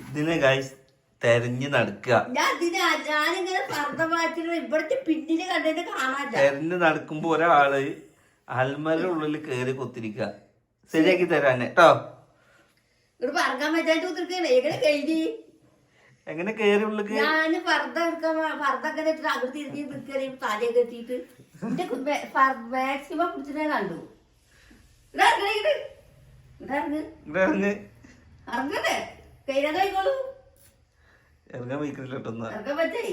ഇതിനെ ഗൈസ് തെരഞ്ഞു നടക്കുക. ഞാൻ ഇതിന് ഞാനിങ്ങനെ പർദ്ദ മാറ്റുന്ന ഇവിടുത്തെ പിന്നിൽ കണ്ടിട്ട് തെരഞ്ഞു നടക്കുമ്പോ ഒരാൾ അൽമര ഉള്ളിൽ കേറി കൊത്തിരിക്ക ശരിയാക്കി തരാനെ കേട്ടോ ഇവിടെ പറക്കാൻ പറ്റാണ്ട് കുത്തിരിക്കണേ എങ്ങനെ കഴിഞ്ഞി എങ്ങനെ കേറി ഉള്ളിക്ക് ഞാൻ പർദ്ദ എടുക്കാൻ പർദ്ദ ഒക്കെ ഇട്ടിട്ട് അങ്ങോട്ട് തിരിഞ്ഞ് നിൽക്കണേ തലയൊക്കെ എത്തിയിട്ട് എന്റെ മാക്സിമം പിടിച്ചിട്ട് കണ്ടു. ഇവിടെ ഇറങ്ങണേ ഇങ്ങട്. ഇവിടെ ഇറങ്ങ്. ഇവിടെ ഇറങ്ങ്. ഇറങ്ങണേ കൈരാ കഴിക്കോളൂ ഇറങ്ങാൻ വയ്ക്കുന്നില്ല കേട്ടൊന്ന് ഇറങ്ങാൻ പറ്റേ.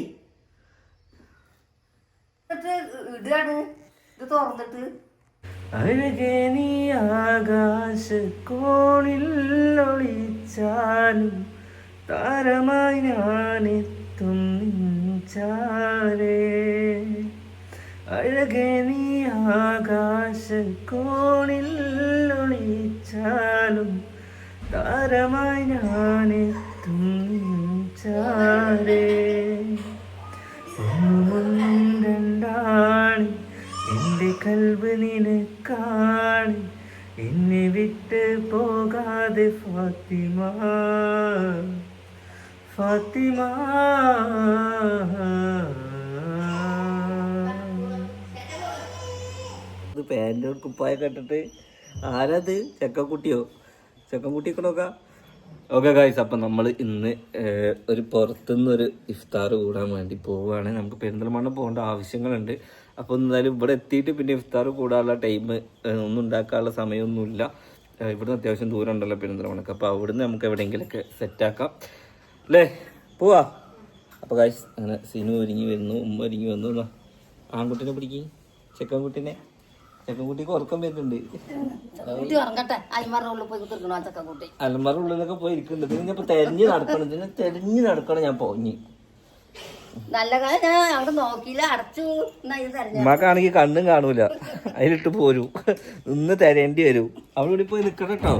എന്നിട്ട് ഇത് തുറന്നിട്ട്. അഴകെ നീ ഒളിച്ചാലും താരമായി ഞാനെത്തും നിൻചാരേ അഴകെ നീ ആകാശ കോണിൽ ഒളിച്ചാലും താരമായി ഞാനെത്തും നിൻചാരേ ഒന്നുമൊന്നും രണ്ടാണ് എന്റെ കൽവ് നിനക്കാണ്. എന്നെ വിട്ട് പോകാതെ ഫാത്തിമ ഫാത്തിമ. ഇത് പാന്റ് കുപ്പായൊക്കെ കെട്ടിട്ട് ആരത്? ചെക്കക്കുട്ടിയോ? ചെക്കൻകുട്ടിയൊക്കെ കൂട്ടിക്കണോക്ക ഓക്കെ ഗായ്സ് അപ്പം നമ്മൾ ഇന്ന് ഒരു പുറത്തുനിന്ന് ഒരു ഇഫ്താർ കൂടാൻ വേണ്ടി പോവുകയാണ് നമുക്ക് പെരിന്തൽമണ്ണ പോകേണ്ട ആവശ്യങ്ങളുണ്ട്. അപ്പോൾ എന്തായാലും ഇവിടെ എത്തിയിട്ട് പിന്നെ ഇഫ്താർ കൂടാനുള്ള ടൈം ഒന്നും ഉണ്ടാക്കാനുള്ള സമയമൊന്നുമില്ല. ഇവിടുന്ന് അത്യാവശ്യം ദൂരം ഉണ്ടല്ലോ പെരിന്തൽമണ്ണക്ക്. അപ്പോൾ അവിടുന്ന് നമുക്ക് എവിടെയെങ്കിലുമൊക്കെ സെറ്റാക്കാം അല്ലേ പോവാ. അപ്പോൾ ഗായ്സ് അങ്ങനെ സിനിമ ഒരുങ്ങി വരുന്നു ഉമ്മ ഒരുങ്ങി വന്നു. ആൺകുട്ടീനെ പിടിക്കും. ചെക്കൻകുട്ടീനെ. ചെക്കൻകുട്ടിക്ക് ഉറക്കം വരുന്നുണ്ട്. കുട്ടി ഉറങ്ങട്ടെ. ഉള്ളിൽ പോയി ഉള്ളിലൊക്കെ പോയി ഇരിക്കുന്നുണ്ട്. പിന്നെ ഞാൻ തെരഞ്ഞു നടക്കണം. ഇതിനെ തെരഞ്ഞു നടക്കണം ഞാൻ പോഞ്ഞ്. നല്ല കാര്യം ഞാൻ അവിടെ നോക്കിയില്ല. അടച്ചു ഉമ്മാക്കാണെങ്കിൽ കണ്ണും കാണൂല. അതിലിട്ട് പോരൂ. നിന്ന് തരേണ്ടി വരൂ. അവിടെ ഇവിടെ പോയി നിൽക്കണട്ടോ കേട്ടോ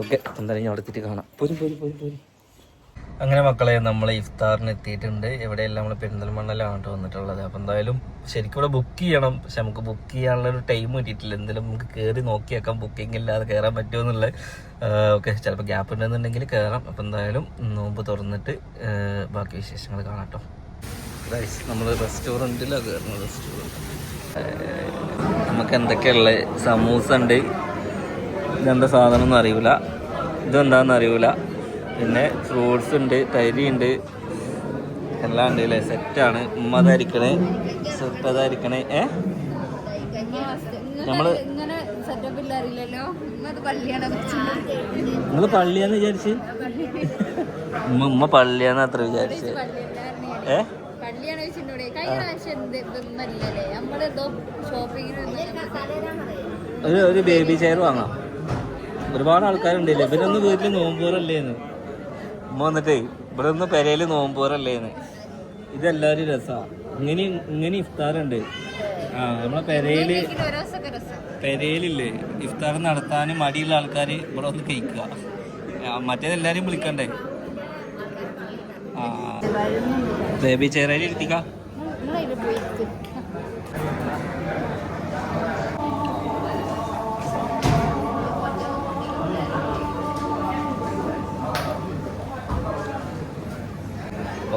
ഓക്കെ. എന്തായാലും ഞാൻ അവിടെ എത്തിയിട്ട് കാണാം. പോരും പോരും പോരും പോരും. അങ്ങനെ മക്കളെ നമ്മൾ ഇഫ്താറിന് എത്തിയിട്ടുണ്ട്. എവിടെയെല്ലാം നമ്മൾ പെരിന്തൽമണ്ണലാണ് കേട്ടോ വന്നിട്ടുള്ളത്. അപ്പം എന്തായാലും ശരിക്കും ഇവിടെ ബുക്ക് ചെയ്യണം. പക്ഷെ നമുക്ക് ബുക്ക് ചെയ്യാനുള്ള ഒരു ടൈം കിട്ടിയിട്ടില്ല. എന്തെങ്കിലും നമുക്ക് കയറി നോക്കിയേക്കാം ബുക്കിംഗ് ഇല്ലാതെ കയറാൻ പറ്റുമോ എന്നുള്ളത് ഓക്കെ ചിലപ്പോൾ ഗ്യാപ്പ് ഉണ്ടെന്നുണ്ടെങ്കിൽ കയറാം അപ്പം എന്തായാലും നോമ്പ് തുറന്നിട്ട് ബാക്കി വിശേഷങ്ങൾ കാണാം കേട്ടോ നമ്മൾ റെസ്റ്റോറന്റിലാണ് കയറുന്നത് റെസ്റ്റോറന്റ് നമുക്ക് എന്തൊക്കെയുള്ളത് സമൂസ ഉണ്ട്? ഇതെന്താ സാധനം ഒന്നും അറിയില്ല ഇതെന്താണെന്ന് അറിയില്ല പിന്നെ ഫ്രൂട്ട്സ് ഉണ്ട് തരി ഉണ്ട്. എല്ലാം ഉണ്ട് അല്ലേ? സെറ്റാണ് ഉമ്മ അതായിരിക്കണേ സുർപ്പ അതായിരിക്കണേ ഏ? നമ്മൾ നിങ്ങൾ പള്ളിയാന്ന് വിചാരിച്ച്? ഉമ്മ ഉമ്മ പള്ളിയാന്ന് അത്ര വിചാരിച്ച്. ഏ? ഒരു ഒരു ബേബി ചെയർ വാങ്ങാം. ഒരുപാട് ആൾക്കാരുണ്ടല്ലേ? ഇവരൊന്നും വീട്ടിൽ നോമ്പോറല്ലേന്ന് വന്നിട്ടേ ഇവിടെ ഒന്ന് പെരയിൽ നോമ്പോറല്ലേന്ന് ഇതെല്ലാവരും രസമാണ് ഇങ്ങനെ ഇങ്ങനെ ഇഫ്താറുണ്ട് ആ നമ്മളെ പെരയിൽ പെരയിലില്ലേ ഇഫ്താർ നടത്താൻ മടിയുള്ള ആൾക്കാർ ഇവിടെ ഒന്ന് കഴിക്കുക മറ്റേതെല്ലാരും വിളിക്കണ്ടേ ആ ബേബി ചേരയിൽ ഇരുത്തിക്കാം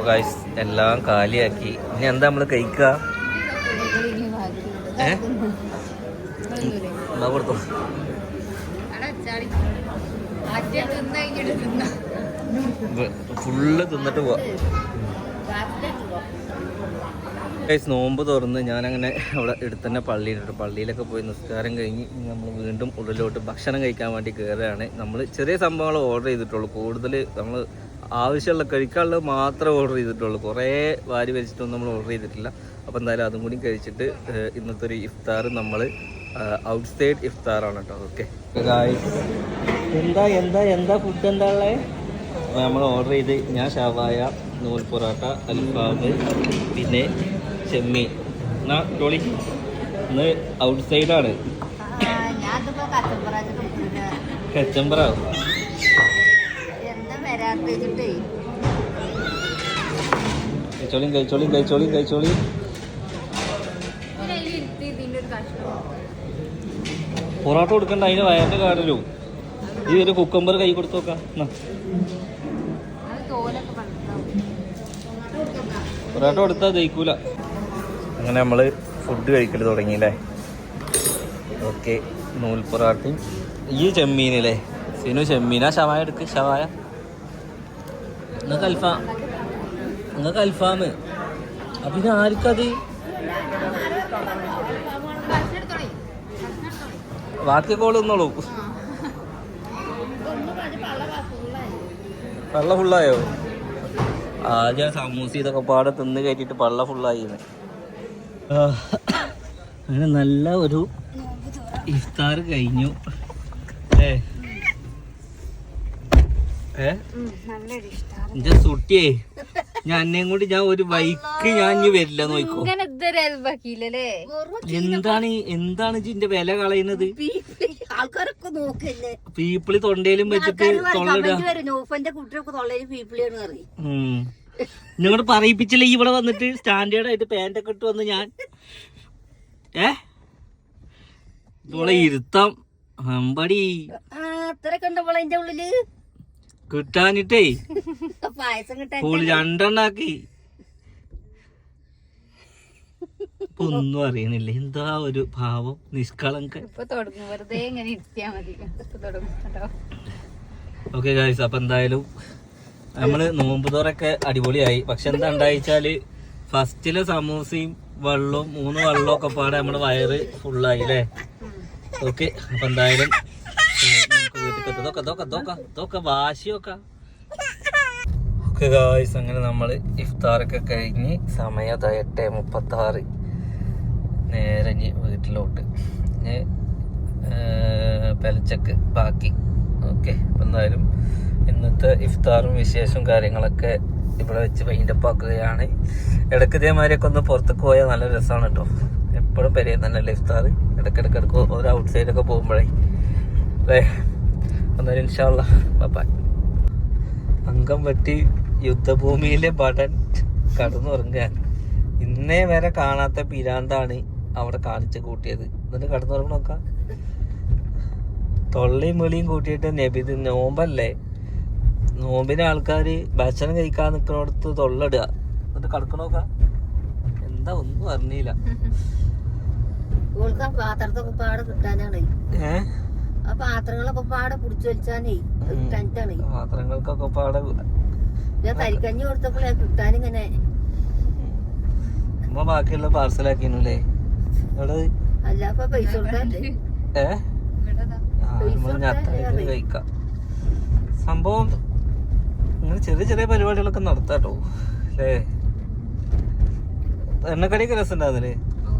ഗൈസ് എല്ലാം കാലിയാക്കി. ഇനി എന്താ നമ്മൾ കഴിക്കുക? എന്നാ. ഫുള്ള് തിന്നിട്ട് പോവാ. നോമ്പ് തുറന്ന് ഞാനങ്ങനെ അവിടെ എടുത്തന്നെ പള്ളിയിലിട്ട് പള്ളിയിലൊക്കെ പോയി നിസ്കാരം കഴിഞ്ഞ് നമ്മൾ വീണ്ടും ഉള്ളിലോട്ട് ഭക്ഷണം കഴിക്കാൻ വേണ്ടി കയറുകയാണ് നമ്മൾ ചെറിയ സംഭവങ്ങൾ ഓർഡർ ചെയ്തിട്ടുള്ളൂ. കൂടുതൽ നമ്മൾ ആവശ്യമുള്ള കഴിക്കാനുള്ളത് മാത്രമേ ഓർഡർ ചെയ്തിട്ടുള്ളൂ. കുറേ വാരി വലിച്ചിട്ടൊന്നും നമ്മൾ ഓർഡർ ചെയ്തിട്ടില്ല. അപ്പോൾ എന്തായാലും അതും കൂടി കഴിച്ചിട്ട് ഇന്നത്തെ ഒരു ഇഫ്താർ നമ്മൾ ഔട്ട് സൈഡ് ഇഫ്താറാണ് കേട്ടോ. ഓക്കെ. എന്താ എന്താ എന്താ ഫുഡ് എന്താ ഉള്ളത് നമ്മൾ ഓർഡർ ചെയ്ത് ഞാൻ ഷവായ നൂൽ പൊറോട്ട അൽഫാബ് പിന്നെ ചെമ്മീൻ. എന്നാ ടോളി ഇന്ന് ഔട്ട് സൈഡാണ് കച്ചമ്പറാവും. വെച്ചിട്ടേ കഴിച്ചോളിയും കഴിച്ചോളിയും കഴിച്ചോളിയും പൊറോട്ട കൊടുക്കണ്ട അതിന് വയറിന്റെ കാടലോ ഈ ഒരു കുക്കമ്പർ കൈ കൊടുത്തു നോക്കാം പൊറോട്ട കൊടുത്താൽ ജയിക്കൂല അങ്ങനെ നമ്മൾ ഫുഡ് കഴിക്കൽ തുടങ്ങിയില്ലേ? ഓക്കെ നൂൽ പൊറാട്ടയും. ഈ ചെമ്മീനല്ലേ സിനു ചെമ്മീനാ ഷവായ എടുക്ക് ഷവായ നിങ്ങൾക്ക് അൽഫാം. നിങ്ങൾക്ക് അൽഫാം. അപ്പം പിന്നെ ആർക്കത്? ബാക്കി കോൾ നിന്നോളൂ ഒന്നും പറഞ്ഞ് പള്ള ഫുള്ളായോ? ആദ്യം സമൂസ ഇതൊക്കെ പാടെ തിന്ന് കയറ്റിട്ട് പള്ള ഫുള്ളായി അങ്ങനെ നല്ല ഒരു ഇഫ്താർ കഴിഞ്ഞു. ഏ ഏ? സുട്ടിയേ ഞാൻ എന്നെയും കൂടി ഞാൻ ഒരു ബൈക്ക് ഞാൻ ഇനി വരില്ല നോക്കോ എന്താണ് എന്താണ് ഇതിന്റെ വില കളയുന്നത്? ആൾക്കാരൊക്കെ നോക്കല്ലേ? പീപ്പിളി തൊണ്ടയിലും വെച്ചിട്ട്. നിങ്ങളോട് പറയിപ്പിച്ചില്ല ഇവിടെ വന്നിട്ട്? സ്റ്റാൻഡേർഡ് ആയിട്ട് പാന്റ് ഒക്കെ ഇട്ട് വന്ന് ഞാൻ. ഏ? ഇവിടെ ഇരുത്താം. അമ്പടി. ആ കണ്ടവളെ ഉള്ളിൽ? കിട്ടാനിട്ടേ പായസം കിട്ടാൻ പോളി രണ്ടെണ്ണാക്കി. ഒന്നും അറിയണില്ല. എന്താ ഒരു ഭാവം? നിഷ്കളങ്ക. ഓക്കെ ഗായ്സ് അപ്പൊ എന്തായാലും നമ്മൾ നോമ്പ് തോറൊക്കെ അടിപൊളിയായി. പക്ഷെ എന്താ ഉണ്ടായിച്ചാൽ ഫസ്റ്റിലെ സമൂസയും വെള്ളവും മൂന്ന് വെള്ളവും ഒക്കെ പാടെ നമ്മുടെ വയറ് ഫുള്ളായി അല്ലേ ഓക്കെ അപ്പൊ എന്തായാലും ഇതൊക്കെ ഇതൊക്കെ വാശിയൊക്കെ ഓക്കെ ഗായ്സ് അങ്ങനെ നമ്മൾ ഇഫ്താറൊക്കെ കഴിഞ്ഞ് സമയം അതാ എട്ട് മുപ്പത്തി ആറ് നേരെ വീട്ടിലോട്ട്. പെലച്ചക്ക് ബാക്കി. ഓക്കെ എന്തായാലും ഇന്നത്തെ ഇഫ്താറും വിശേഷവും കാര്യങ്ങളൊക്കെ ഇവിടെ വെച്ച് വൈൻഡപ്പാക്കുകയാണ് ഇടയ്ക്ക് ഇതേമാതിരിയൊക്കെ ഒന്ന് പുറത്തേക്ക് പോയാൽ നല്ല രസമാണ് കേട്ടോ. എപ്പോഴും പെരയും തന്നെയല്ലേ ഇഫ്താർ ഇടയ്ക്കിടയ്ക്ക് ഇടയ്ക്ക് ഒരു ഔട്ട് സൈഡൊക്കെ പോകുമ്പോഴേ. അല്ലേ? എന്നാലും ഇൻഷാല്ല ബൈ അംഗം വെട്ടി യുദ്ധഭൂമിയിലെ ഭടൻ കടന്നുറങ്ങുക ഇന്നേ വരെ കാണാത്ത പിരാന്താണ് അവിടെ കാണിച്ച് കൂട്ടിയത്. എന്നിട്ട് കടന്നുറങ്ങി നോക്കാം. തൊള്ളയും വെളിയും കൂട്ടിയിട്ട് നബിത് നോമ്പല്ലേ? നോമ്പിന് ആൾക്കാർ ഭക്ഷണം കഴിക്കാൻ നിൽക്കുന്നിടത്ത് തൊള്ളിടുക. എന്നിട്ട് നോക്കാം. എന്താ ഒന്നും അറിഞ്ഞില്ല. ഏഹ് പാത്രത്തൊക്കെ പാടെ കിട്ടാനാണ്. പാത്രങ്ങളൊക്കെ പാടെ പിടിച്ചു വലിച്ചാനേ കിട്ടാനിട്ടാണ്. പാത്രങ്ങൾക്കൊക്കെ പാടെ ഞാൻ തരിക്കഞ്ഞി കൊടുത്തപ്പോഴേ കിട്ടാനിങ്ങനെ ഉമ്മ ബാക്കിയുള്ള പാർസലാക്കിനല്ലേ എവിടെ? അല്ല അപ്പൊ പൈസ ഇവിടെ അത്താഴത്തിന് കഴിക്കാം. സംഭവം ഇങ്ങനെ ചെറിയ ചെറിയ പരിപാടികളൊക്കെ നടത്താട്ടോ അല്ലേ? എണ്ണക്കടിയൊക്കെ രസം ഉണ്ടാകുന്നില്ലേ ഓ,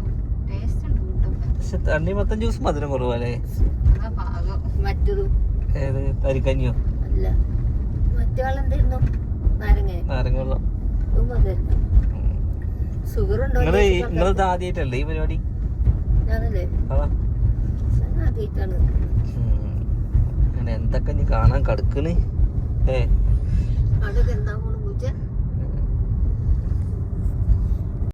മൊത്തം. പക്ഷെ ജ്യൂസ് മധുരം കുറവല്ലേ മറ്റതും? ഏത്? തരിക്കഞ്ഞിയോ? അല്ല. മറ്റേ നാരങ്ങ നാരങ്ങ വെള്ളം ഷുഗർ ഉണ്ടോ നിങ്ങൾ നിങ്ങളിത് ആദ്യമായിട്ടല്ലേ ഈ പരിപാടി? ഞാനല്ലേ? ആദ്യമായിട്ടാണ് എന്തൊക്കെ കാണാൻ കടക്കണ്? ഏ. അതൊക്കെ എന്താ